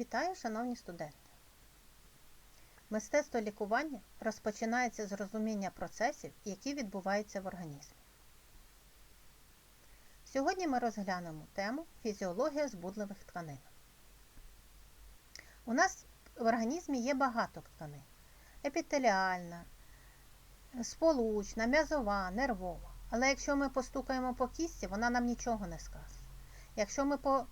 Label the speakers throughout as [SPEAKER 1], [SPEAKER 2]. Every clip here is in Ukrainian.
[SPEAKER 1] Вітаю, шановні студенти! Мистецтво лікування розпочинається з розуміння процесів, які відбуваються в організмі. Сьогодні ми розглянемо тему фізіологія збудливих тканин. У нас в організмі є багато тканин: епітеліальна, сполучна, м'язова, нервова. Але якщо ми постукаємо по кістці, вона нам нічого не скаже. Якщо ми по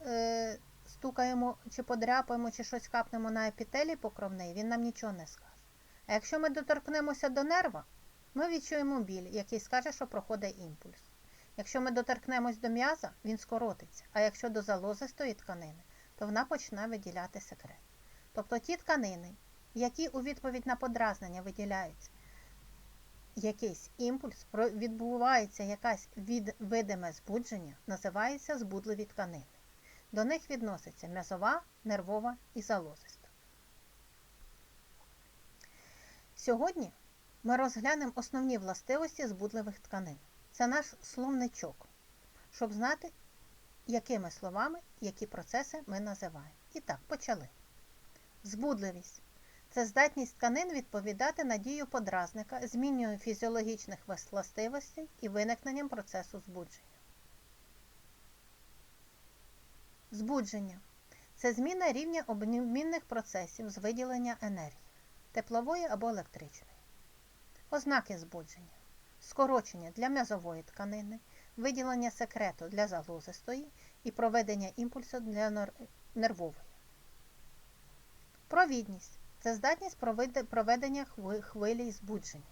[SPEAKER 1] е, стукаємо чи подряпаємо, чи щось капнемо на епітелій покровний, він нам нічого не скаже. А якщо ми доторкнемося до нерва, ми відчуємо біль, який скаже, що проходить імпульс. Якщо ми доторкнемось до м'яза, він скоротиться, а якщо до залозистої тканини, то вона почне виділяти секрет. Тобто ті тканини, які у відповідь на подразнення виділяються, якийсь імпульс, відбувається якась від, видиме збудження, називається збудливі тканини. До них відноситься м'язова, нервова і залозиста. Сьогодні ми розглянемо основні властивості збудливих тканин. Це наш словничок, щоб знати, якими словами які процеси ми називаємо. І так, почали. Збудливість це здатність тканин відповідати на дію подразника, зміною фізіологічних властивостей і виникненням процесу збудження. Збудження це зміна рівня обмінних процесів з виділення енергії, теплової або електричної. Ознаки збудження. Скорочення для м'язової тканини, виділення секрету для залозистої і проведення імпульсу для нервової. Провідність це здатність проведення хвилі збудження.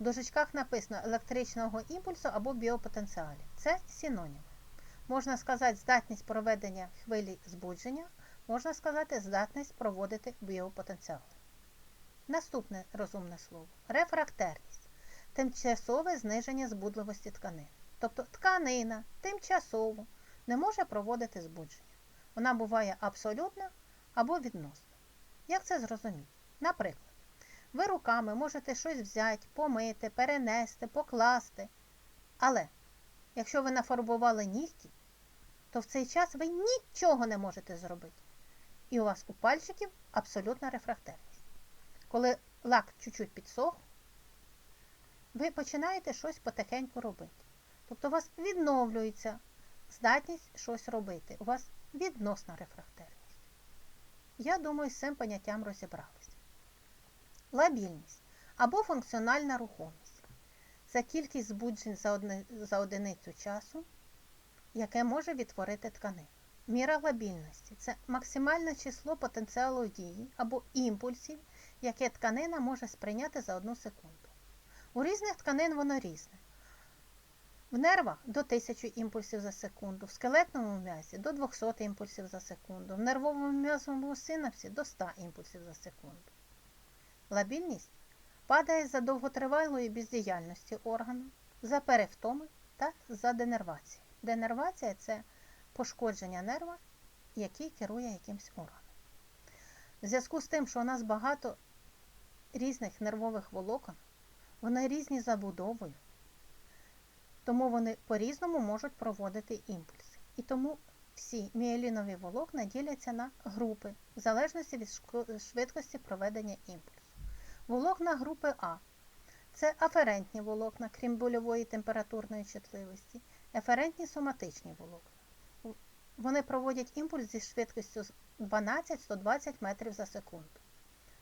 [SPEAKER 1] В дужечках написано електричного імпульсу або біопотенціалі. Це синоніми. Можна сказати, здатність проведення хвилі збудження, можна сказати, здатність проводити біопотенціал. Наступне розумне слово рефрактерність тимчасове зниження збудливості тканин. Тобто тканина тимчасово не може проводити збудження. Вона буває абсолютна або відносна. Як це зрозуміти? Наприклад, ви руками можете щось взяти, помити, перенести, покласти. Але якщо ви нафарбували нігті, то в цей час ви нічого не можете зробити. І у вас у пальчиків абсолютна рефрактерність. Коли лак чуть-чуть підсох, ви починаєте щось потихеньку робити. Тобто у вас відновлюється здатність щось робити. У вас відносна рефрактерність. Я думаю, з цим поняттям розібралися. Лабільність або функціональна рухомість це кількість збуджень за, одни, за одиницю часу, яке може відтворити тканину. Міра лабільності це максимальне число потенціалу дії або імпульсів, яке тканина може сприйняти за одну секунду. У різних тканин воно різне. В нервах до 1000 імпульсів за секунду, в скелетному м'язі до 200 імпульсів за секунду, в нервовому м'язовому синапсі до 100 імпульсів за секунду. Лабільність падає за довготривалої бездіяльності органу, за перевтоми та за денервації. Денервація це пошкодження нерва, який керує якимсь органом. В зв'язку з тим, що у нас багато різних нервових волокон, вони різні забудовою. Тому вони по-різному можуть проводити імпульси. І тому всі міелінові волокна діляться на групи в залежності від швидкості проведення імпульсу. Волокна групи А це аферентні волокна, крім больової температурної чутливості, еферентні соматичні волокна. Вони проводять імпульс зі швидкістю 12-120 метрів за секунду.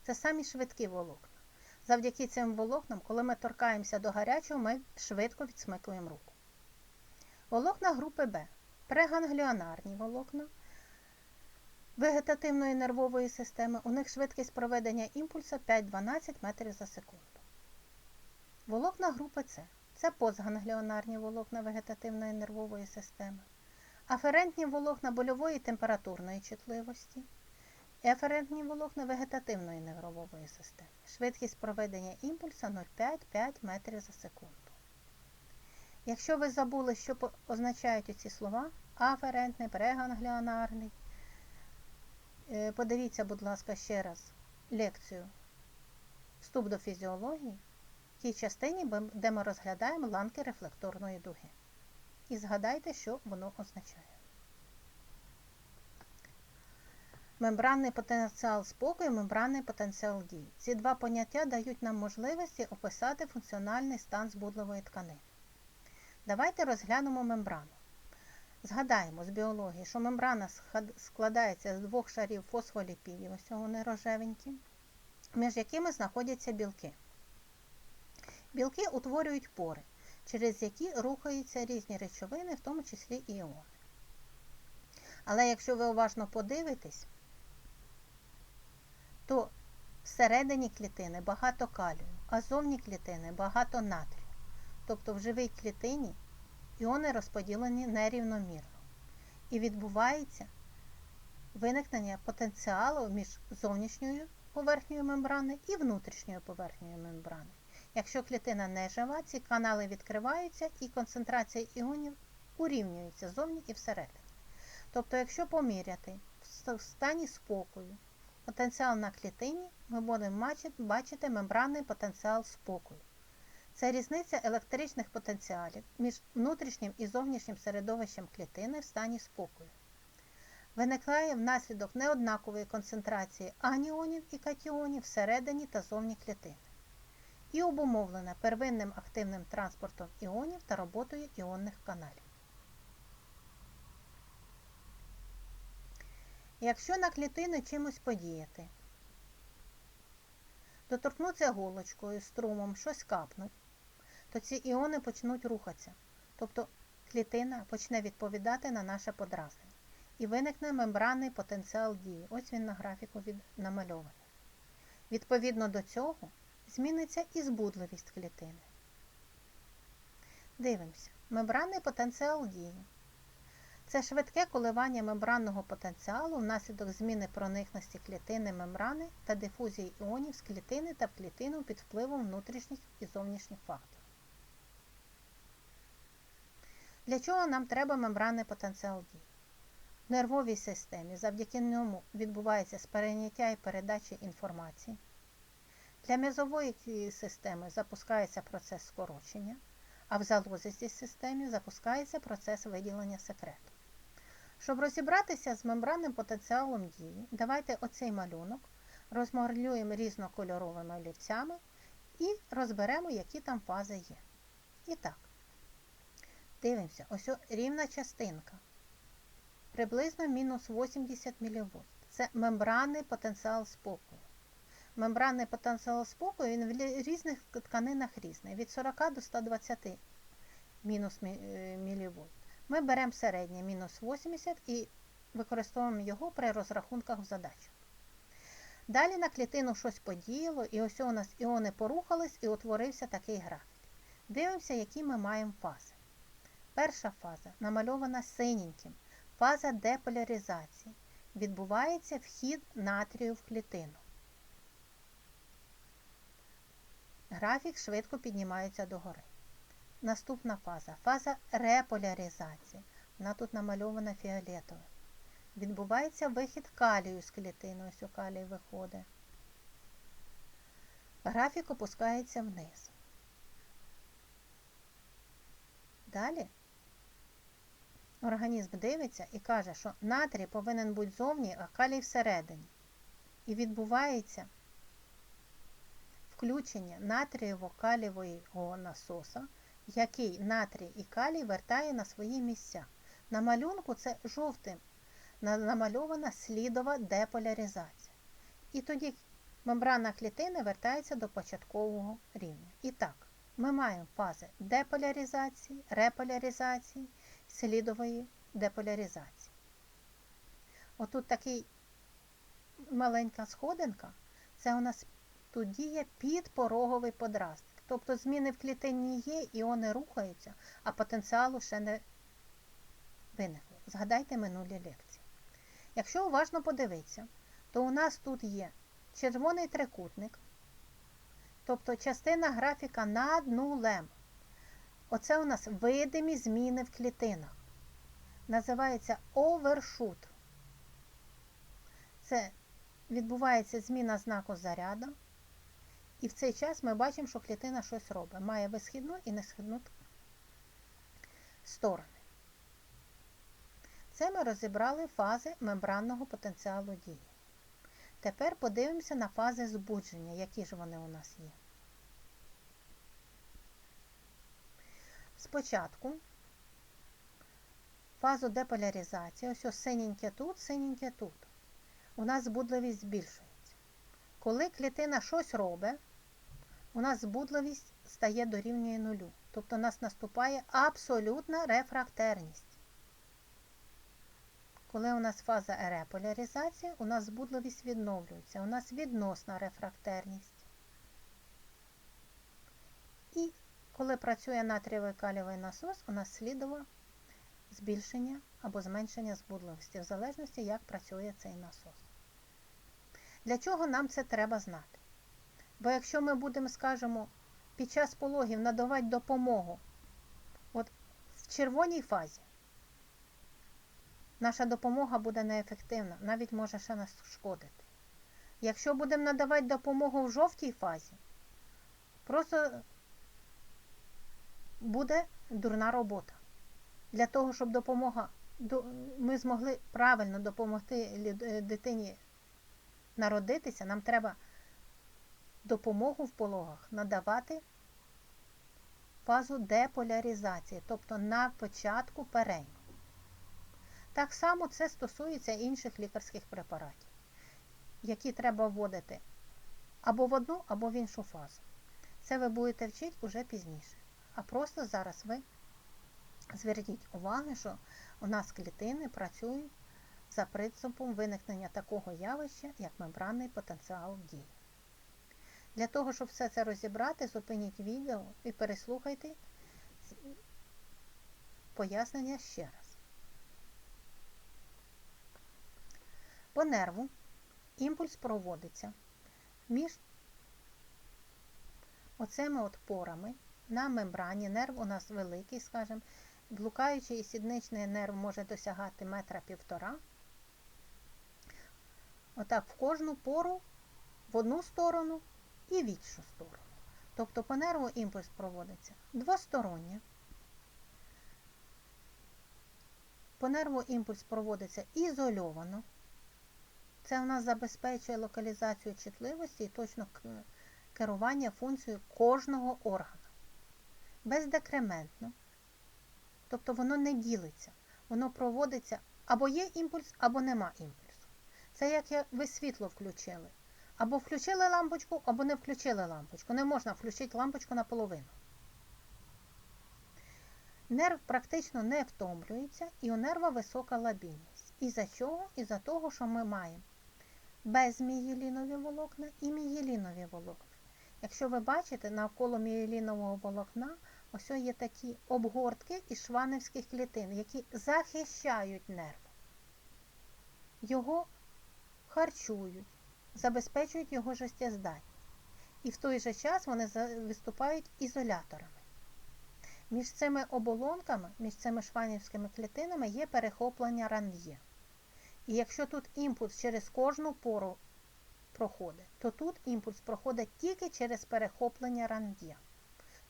[SPEAKER 1] Це самі швидкі волокна. Завдяки цим волокнам, коли ми торкаємося до гарячого, ми швидко відсмикуємо руку. Волокна групи Б прегангліонарні волокна вегетативної нервової системи. У них швидкість проведення імпульсу 5-12 метрів за секунду. Волокна групи С це постгангліонарні волокна вегетативної нервової системи. Аферентні волокна больової температурної чутливості еферентні волокна вегетативної нервової системи. Швидкість проведення імпульсу 0,5-5 метрів за секунду. Якщо ви забули, що означають ці слова, аферентний, прегангліонарний, е, подивіться, будь ласка, ще раз лекцію Вступ до фізіології в тій частині, де ми розглядаємо ланки рефлекторної дуги. І згадайте, що воно означає. Мембранний потенціал спокою, мембранний потенціал дії. Ці два поняття дають нам можливості описати функціональний стан збудливої тканини. Давайте розглянемо мембрану. Згадаємо з біології, що мембрана складається з двох шарів фосфоліпідів, ось вони рожевенькі, між якими знаходяться білки. Білки утворюють пори, через які рухаються різні речовини, в тому числі іони. Але якщо ви уважно подивитесь, то всередині клітини багато калію, а зовні клітини багато натрію. Тобто в живій клітині іони розподілені нерівномірно. І відбувається виникнення потенціалу між зовнішньою поверхнею мембрани і внутрішньою поверхнею мембрани. Якщо клітина не жива, ці канали відкриваються і концентрація іонів урівнюється зовні і всередині. Тобто, якщо поміряти в стані спокою потенціал на клітині, ми будемо бачити мембранний потенціал спокою. Це різниця електричних потенціалів між внутрішнім і зовнішнім середовищем клітини в стані спокою. Виникає внаслідок неоднакової концентрації аніонів і катіонів всередині та зовні клітини. І обумовлена первинним активним транспортом іонів та роботою іонних каналів. Якщо на клітину чимось подіяти, доторкнутися голочкою, струмом, щось капнуть, то ці іони почнуть рухатися. Тобто клітина почне відповідати на наше подразнення. І виникне мембранний потенціал дії. Ось він на графіку від... намальований. Відповідно до цього зміниться і збудливість клітини. Дивимося. Мембранний потенціал дії. Це швидке коливання мембранного потенціалу внаслідок зміни проникності клітини мембрани та дифузії іонів з клітини та в клітину під впливом внутрішніх і зовнішніх факторів. Для чого нам треба мембранний потенціал дії? В нервовій системі завдяки ньому відбувається сприйняття і передача інформації. Для м'язової системи запускається процес скорочення, а в залозистій системі запускається процес виділення секрету. Щоб розібратися з мембранним потенціалом дії, давайте оцей малюнок розмалюємо різнокольоровими олівцями і розберемо, які там фази є. І так, дивимося, ось рівна частинка. Приблизно мінус 80 мВ. Це мембранний потенціал спокою. Мембранний потенціал спокою він в різних тканинах різний, від 40 до 120 мінус мВ. Ми беремо середнє мінус 80 і використовуємо його при розрахунках в задачах. Далі на клітину щось подіяло, і ось у нас іони порухались і утворився такий графік. Дивимося, які ми маємо фази. Перша фаза намальована синеньким. Фаза деполяризації. Відбувається вхід натрію в клітину. Графік швидко піднімається догори. Наступна фаза фаза реполяризації. Вона тут намальована фіолетовим. Відбувається вихід калію з клітини. Ось у калій виходить. Графік опускається вниз. Далі організм дивиться і каже, що натрій повинен бути зовні, а калій всередині. І відбувається включення натрієво-калівого насоса, який натрій і калій вертає на свої місця. На малюнку це жовтим намальована слідова деполяризація. І тоді мембрана клітини вертається до початкового рівня. І так, ми маємо фази деполяризації, реполяризації, слідової деполяризації. Отут такий маленька сходинка, це у нас тут діє підпороговий подразник. Тобто зміни в клітині є, іони рухаються, а потенціалу ще не виникло. Згадайте минулі лекції. Якщо уважно подивитися, то у нас тут є червоний трикутник, тобто частина графіка над нулем. Оце у нас видимі зміни в клітинах. Називається овершут. Це відбувається зміна знаку заряду. І в цей час ми бачимо, що клітина щось робить. Має висхідну і несхідну сторони. Це ми розібрали фази мембранного потенціалу дії. Тепер подивимося на фази збудження, які ж вони у нас є. Спочатку фазу деполяризації, ось ось синеньке тут, синеньке тут. У нас збудливість збільшується. Коли клітина щось робить, у нас збудливість стає дорівнює нулю. Тобто у нас наступає абсолютна рефрактерність. Коли у нас фаза реполяризації, у нас збудливість відновлюється. У нас відносна рефрактерність. І коли працює натрієвий калієвий насос, у нас слідово збільшення або зменшення збудливості, в залежності, як працює цей насос. Для чого нам це треба знати? Бо якщо ми будемо, скажімо, під час пологів надавати допомогу от в червоній фазі, наша допомога буде неефективна, навіть може ще нас шкодити. Якщо будемо надавати допомогу в жовтій фазі, просто буде дурна робота. Для того, щоб допомога, ми змогли правильно допомогти дитині народитися, нам треба допомогу в пологах надавати фазу деполяризації, тобто на початку перейму. Так само це стосується інших лікарських препаратів, які треба вводити або в одну, або в іншу фазу. Це ви будете вчити уже пізніше. А просто зараз ви зверніть увагу, що у нас клітини працюють за принципом виникнення такого явища, як мембранний потенціал дії. Для того, щоб все це розібрати, зупиніть відео і переслухайте пояснення ще раз. По нерву імпульс проводиться між оцими от порами на мембрані. Нерв у нас великий, скажімо, блукаючий і сідничний нерв може досягати метра півтора. Отак в кожну пору в одну сторону і в іншу сторону. Тобто по нерву імпульс проводиться двосторонньо. По нерву імпульс проводиться ізольовано. Це у нас забезпечує локалізацію чутливості і точно керування функцією кожного органу. Бездекрементно. Тобто воно не ділиться. Воно проводиться або є імпульс, або нема імпульсу. Це як ви світло включили. Або включили лампочку, або не включили лампочку. Не можна включити лампочку наполовину. Нерв практично не втомлюється і у нерва висока лабільність. І за чого? І за того, що ми маємо безмієлінові волокна і мієлінові волокна. Якщо ви бачите, навколо мієлінового волокна ось є такі обгортки із шванівських клітин, які захищають нерв. Його харчують забезпечують його життєздатність. І в той же час вони виступають ізоляторами. Між цими оболонками, між цими шванівськими клітинами є перехоплення ран'є. І якщо тут імпульс через кожну пору проходить, то тут імпульс проходить тільки через перехоплення ран'є.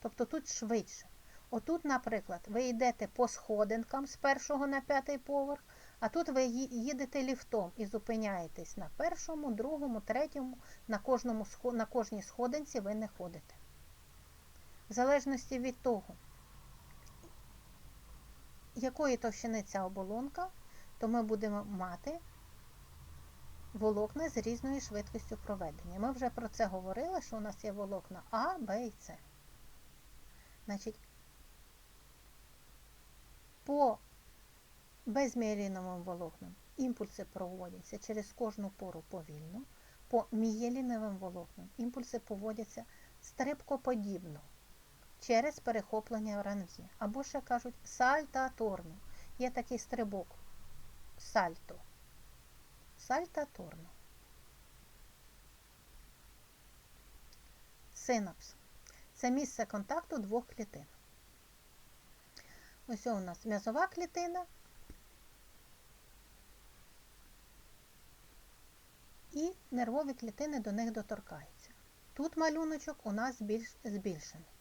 [SPEAKER 1] Тобто тут швидше. Отут, наприклад, ви йдете по сходинкам з першого на п'ятий поверх, а тут ви їдете ліфтом і зупиняєтесь на першому, другому, третьому, на кожному, на кожній сходинці ви не ходите. В залежності від того, якої товщини ця оболонка, то ми будемо мати волокна з різною швидкістю проведення. Ми вже про це говорили, що у нас є волокна А, Б і С. Значить, по безмієліновим волокнам імпульси проводяться через кожну пору повільно, по мієліновим волокнам імпульси поводяться стрибкоподібно через перехоплення ранв'є. Або ще кажуть сальтаторно. Є такий стрибок сальто. Сальтаторно. Синапс. Це місце контакту двох клітин. Ось у нас м'язова клітина і нервові клітини до них доторкаються. Тут малюночок у нас більш збільшений.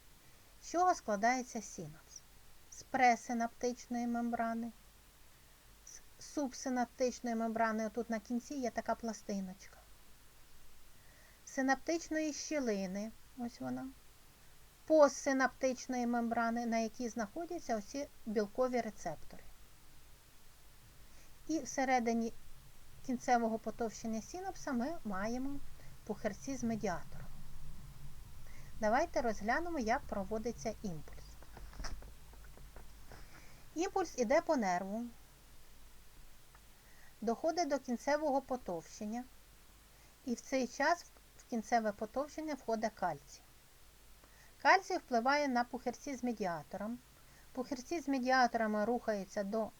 [SPEAKER 1] З чого складається синапс? З пресинаптичної мембрани, субсинаптичної мембрани, тут на кінці є така пластиночка. синаптичної щілини, ось вона, постсинаптичної мембрани, на якій знаходяться оці білкові рецептори. І всередині кінцевого потовщення синапса ми маємо пухирці з медіатором. Давайте розглянемо, як проводиться імпульс. Імпульс іде по нерву, доходить до кінцевого потовщення, і в цей час в кінцеве потовщення входить кальцій. Кальцій впливає на пухирці з медіатором. Пухирці з медіаторами рухаються до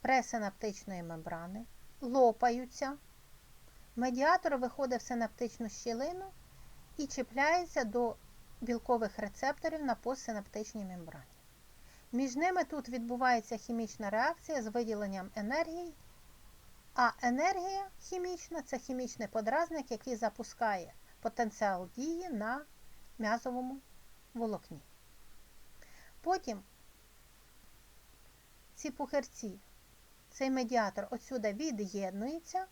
[SPEAKER 1] пресинаптичної мембрани, лопаються. Медіатор виходить в синаптичну щілину і чіпляється до білкових рецепторів на постсинаптичній мембрані. Між ними тут відбувається хімічна реакція з виділенням енергії, а енергія хімічна це хімічний подразник, який запускає потенціал дії на м'язовому волокні. Потім ці пухирці, цей медіатор отсюди від'єднується,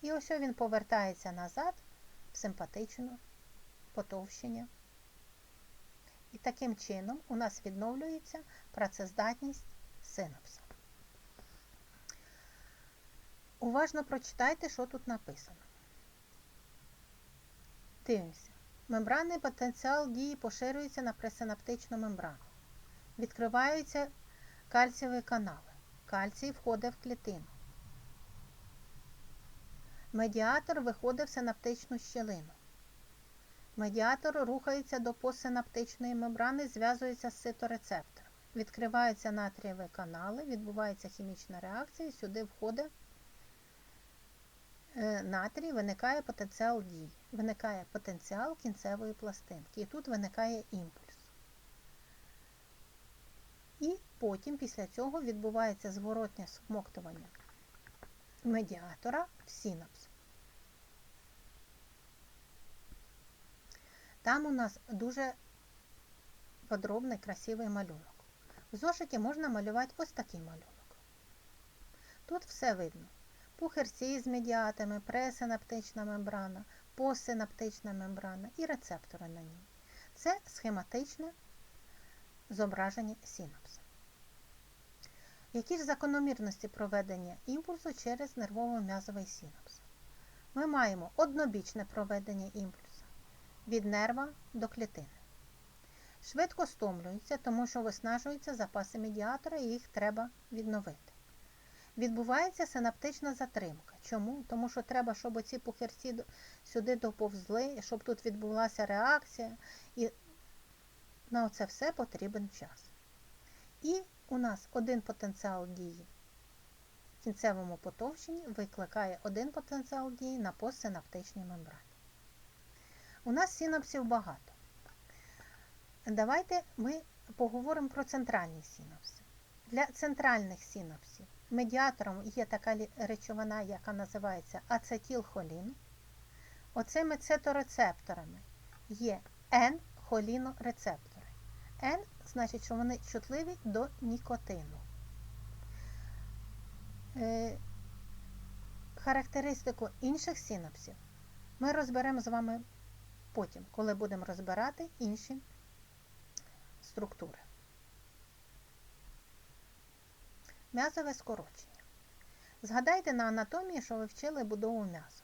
[SPEAKER 1] і ось він повертається назад в симпатичне потовщення. І таким чином у нас відновлюється працездатність синапса. Уважно прочитайте, що тут написано. Дивимося. Мембранний потенціал дії поширюється на пресинаптичну мембрану. Відкриваються кальцієві канали. Кальцій входить в клітину. Медіатор виходить в синаптичну щілину. Медіатор рухається до постсинаптичної мембрани, зв'язується з циторецептором. Відкриваються натрієві канали, відбувається хімічна реакція, і сюди входить натрій, виникає потенціал дії. Виникає потенціал кінцевої пластинки. І тут виникає імпульс. І потім після цього відбувається зворотнє смоктування медіатора в синапс. Там у нас дуже подробний красивий малюнок. В зошиті можна малювати ось такий малюнок. Тут все видно. Пухерці з медіатами, пресинаптична мембрана, постсинаптична мембрана і рецептори на ній. Це схематичне зображення синапса. Які ж закономірності проведення імпульсу через нервово-м'язовий синапс? Ми маємо однобічне проведення імпульсу від нерва до клітини. Швидко стомлюються, тому що виснажуються запаси медіатора і їх треба відновити. Відбувається синаптична затримка. Чому? Тому що треба, щоб оці пухирці сюди доповзли, щоб тут відбулася реакція, і на це все потрібен час. І у нас один потенціал дії в кінцевому потовщенні викликає один потенціал дії на постсинаптичній мембрані. У нас синапсів багато. Давайте ми поговоримо про центральні синапси. Для центральних синапсів медіатором є така речовина, яка називається ацетилхолін. Оцими цеторецепторами є N-холінорецептори. N значить, що вони чутливі до нікотину. Е, характеристику інших синапсів ми розберемо з вами потім, коли будемо розбирати інші структури. М'язове скорочення. Згадайте на анатомії, що ви вчили будову м'яза.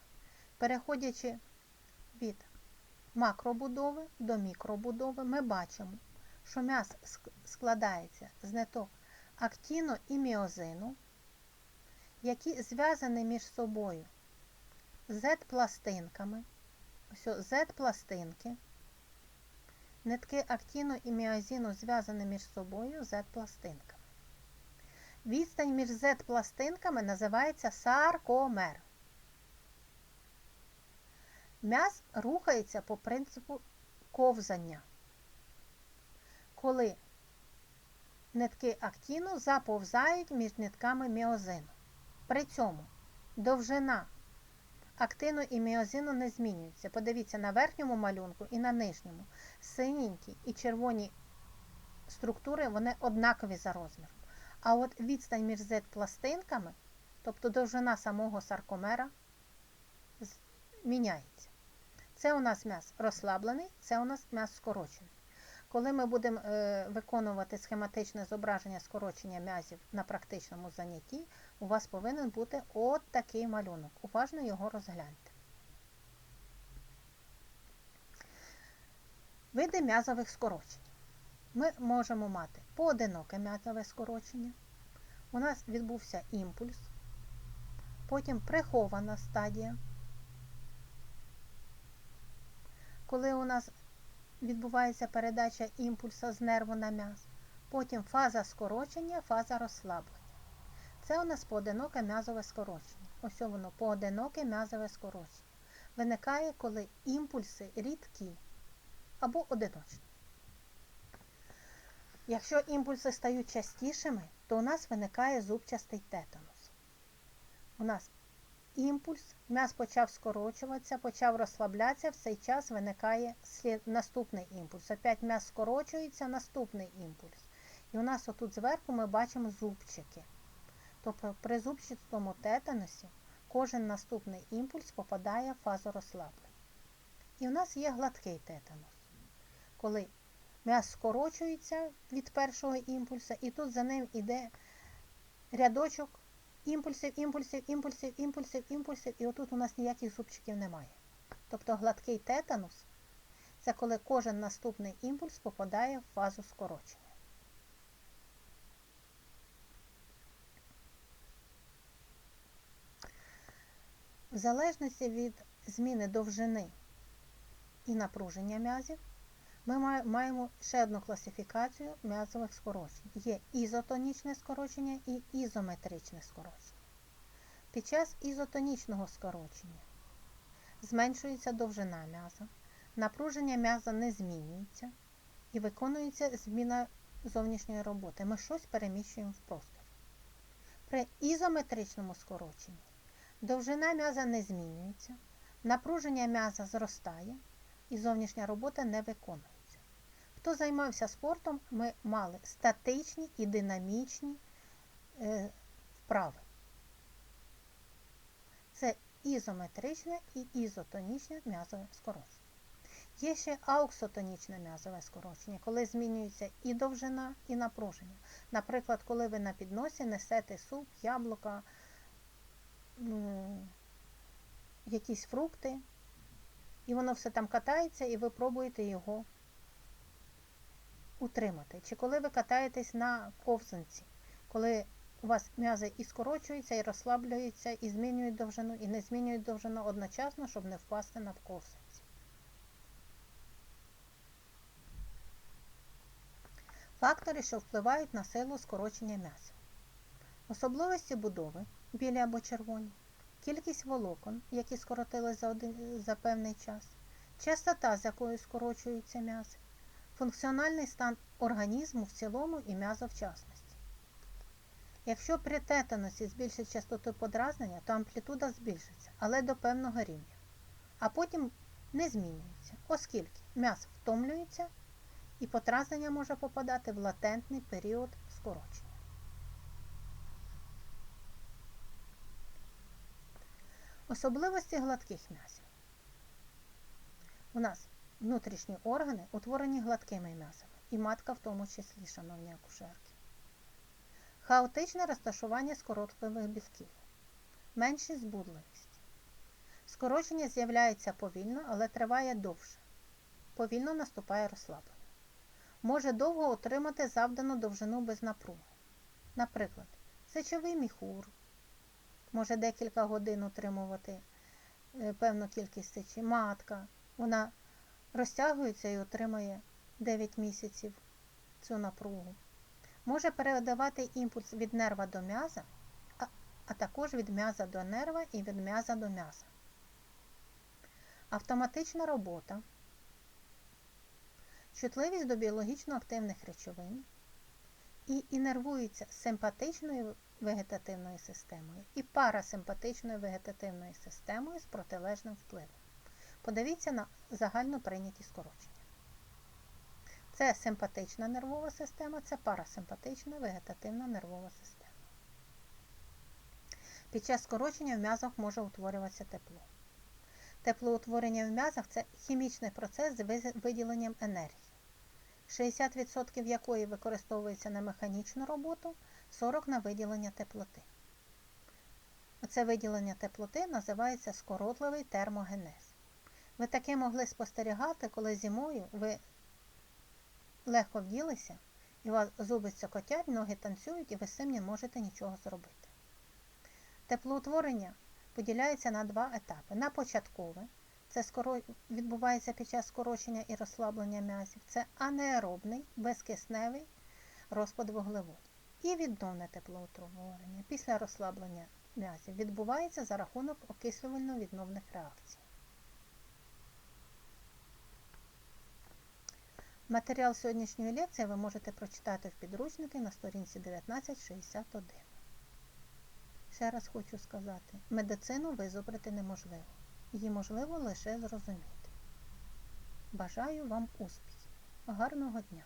[SPEAKER 1] Переходячи від макробудови до мікробудови, ми бачимо, що м'яз складається з ниток актіну і міозину, які зв'язані між собою Z-пластинками. Ось Z-пластинки. Нитки актіну і міозину зв'язані між собою Z-пластинками. Відстань між Z-пластинками називається саркомер. М'яз рухається по принципу ковзання, коли нитки актіну заповзають між нитками міозину. При цьому довжина актину і міозину не змінюється. Подивіться на верхньому малюнку і на нижньому. Синенькі і червоні структури вони однакові за розміром. А от відстань між Z-пластинками, тобто довжина самого саркомера, міняється. Це у нас м'яз розслаблений, це у нас м'яз скорочений. Коли ми будемо е, виконувати схематичне зображення скорочення м'язів на практичному занятті, у вас повинен бути от такий малюнок. Уважно його розгляньте. Види м'язових скорочень. Ми можемо мати поодиноке м'язове скорочення. У нас відбувся імпульс, потім прихована стадія. Коли у нас відбувається передача імпульса з нерву на м'яз, потім фаза скорочення, фаза розслаблення. Це у нас поодиноке м'язове скорочення. Ось воно поодиноке м'язове скорочення. Виникає, коли імпульси рідкі або одиночні. Якщо імпульси стають частішими, то у нас виникає зубчастий тетанус. У нас імпульс, м'яз почав скорочуватися, почав розслаблятися, в цей час виникає слід, наступний імпульс. Опять м'яз скорочується, наступний імпульс. І у нас отут зверху ми бачимо зубчики. Тобто при зубчастому тетанусі кожен наступний імпульс попадає в фазу розслаблення. І у нас є гладкий тетанус, коли м'яз скорочується від першого імпульсу, і тут за ним йде рядочок імпульсів, імпульсів, імпульсів, імпульсів, імпульсів, і отут у нас ніяких зубчиків немає. Тобто гладкий тетанус це коли кожен наступний імпульс попадає в фазу скорочення. В залежності від зміни довжини і напруження м'язів, ми маємо ще одну класифікацію м'язових скорочень. Є ізотонічне скорочення і ізометричне скорочення. Під час ізотонічного скорочення зменшується довжина м'яза, напруження м'яза не змінюється і виконується зміна зовнішньої роботи. Ми щось переміщуємо в просторі. При ізометричному скороченні довжина м'яза не змінюється, напруження м'яза зростає і зовнішня робота не виконується. Хто займався спортом, ми мали статичні і динамічні е, вправи. Це ізометричне і ізотонічне м'язове скорочення. Є ще ауксотонічне м'язове скорочення, коли змінюється і довжина, і напруження. Наприклад, коли ви на підносі несете суп, яблука, якісь фрукти, і воно все там катається, і ви пробуєте його утримати. Чи коли ви катаєтесь на ковзанці, коли у вас м'язи і скорочуються, і розслаблюються, і змінюють довжину, і не змінюють довжину одночасно, щоб не впасти на ковзанці. Фактори, що впливають на силу скорочення м'яса. Особливості будови білі або червоні, кількість волокон, які скоротились за, один, за певний час, частота, з якою скорочуються м'язи, функціональний стан організму в цілому і м'яза в частності. Якщо при тетанусі збільшить частоту подразнення, то амплітуда збільшиться, але до певного рівня, а потім не змінюється, оскільки м'яз втомлюється і подразнення може попадати в латентний період скорочення. Особливості гладких м'язів. У нас внутрішні органи утворені гладкими м'язами, і матка в тому числі, шановні акушерки. Хаотичне розташування скоротливих білків. Меншість збудливість. Скорочення з'являється повільно, але триває довше. Повільно наступає розслаблення. Може довго отримати завдану довжину без напруги. Наприклад, сечовий міхур, може декілька годин утримувати е, певну кількість сечі. Матка, вона розтягується і отримує 9 місяців цю напругу. Може передавати імпульс від нерва до м'яза, а, а також від м'яза до нерва і від м'яза до м'яза. Автоматична робота, чутливість до біологічно активних речовин і інервується симпатичною вегетативною системою і парасимпатичною вегетативною системою з протилежним впливом. Подивіться на загально прийняті скорочення. Це симпатична нервова система, це парасимпатична вегетативна нервова система. Під час скорочення в м'язах може утворюватися тепло. Теплоутворення в м'язах це хімічний процес з виділенням енергії, 60% якої використовується на механічну роботу, 40% на виділення теплоти. Це виділення теплоти називається скоротливий термогенез. Ви таке могли спостерігати, коли зимою ви легко вділися, і у вас зуби цокотять, ноги танцюють, і ви з цим не можете нічого зробити. Теплоутворення поділяється на два етапи. На початкове, це скоро... відбувається під час скорочення і розслаблення м'язів. Це анеаробний, безкисневий розпад вуглеводів. І відновне теплоутворення після розслаблення м'язів відбувається за рахунок окислювально-відновних реакцій. Матеріал сьогоднішньої лекції ви можете прочитати в підручники на сторінці 1961. Ще раз хочу сказати, медицину визубрити неможливо. Її можливо лише зрозуміти. Бажаю вам успіхів. Гарного дня!